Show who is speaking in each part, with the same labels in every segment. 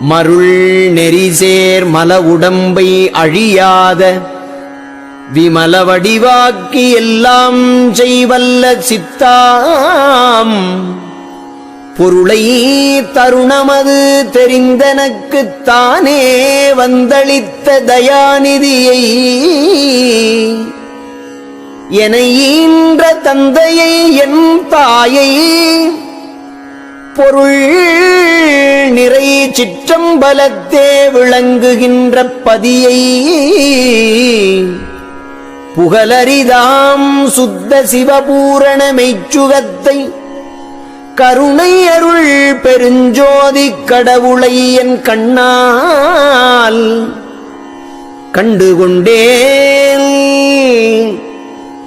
Speaker 1: மருள் நெறிசேர் மல உடம்பை அழியாத விமல வடிவாக்கி எல்லாம் செய்வல்ல சித்தாம். பொருளை தருணமது தெரிந்தனக்குத் தானே வந்தளித்த தயாநிதியை. என ஈன்ற தந்தையை என் தாயை பொருள் நிறை சிற்றம்பலத்தே விளங்குகின்ற பதியை புகழரிதாம் சுத்த சிவபூரண மெய்ச்சுகத்தை கருணை அருள் பெருஞ்சோதி கடவுளை என் கண்ணால் கண்டு கொண்டே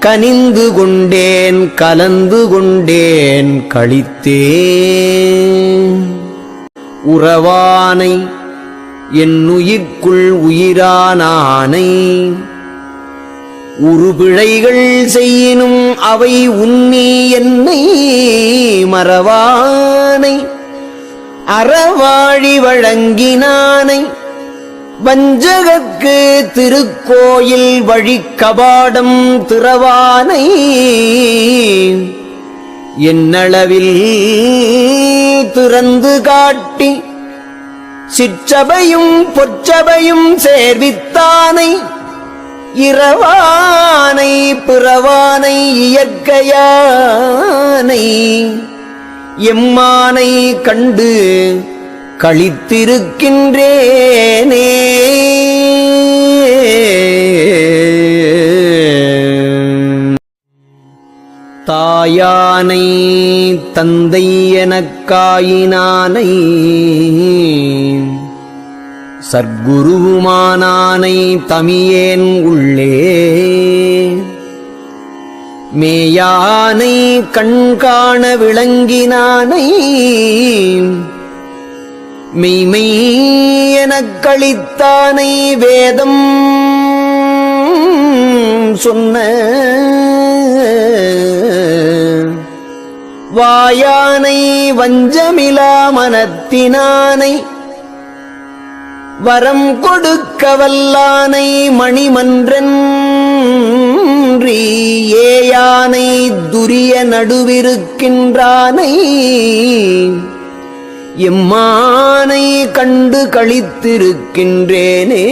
Speaker 1: கனிந்து கொண்டேன் கலந்து கொண்டேன் கழித்தேன் உறவானை என்னுயிர்க்குள் உயிரானானை உருபிழைகள் செய்யினும் அவை உன்னி என்னை மறவானை அறவாழி வழங்கினானை வஞ்சகக்கு திருக்கோயில் வழி கபாடம் திறவானை என்னளவில் திறந்து காட்டி சிற்றபையும் பொற்றபையும் சேர்வித்தானை இரவானை பிறவானை இயற்கையானை எம்மானை கண்டு கழித்திருக்கின்றேனே தாயானை தந்தை எனக்காயினானை சர்க்குருவுமானானை தமியேன் உள்ளே. மேயானை கண்காண விளங்கினானை மெய்மை எனக் களித்தானை வேதம் சொன்ன வாயானை வஞ்சமிலா மனத்தினானை வரம் கொடுக்க வல்லானை மணிமன்றன் ஏயானை துரிய நடுவிருக்கின்றானை எம்மானை கண்டு கழித்திருக்கின்றேனே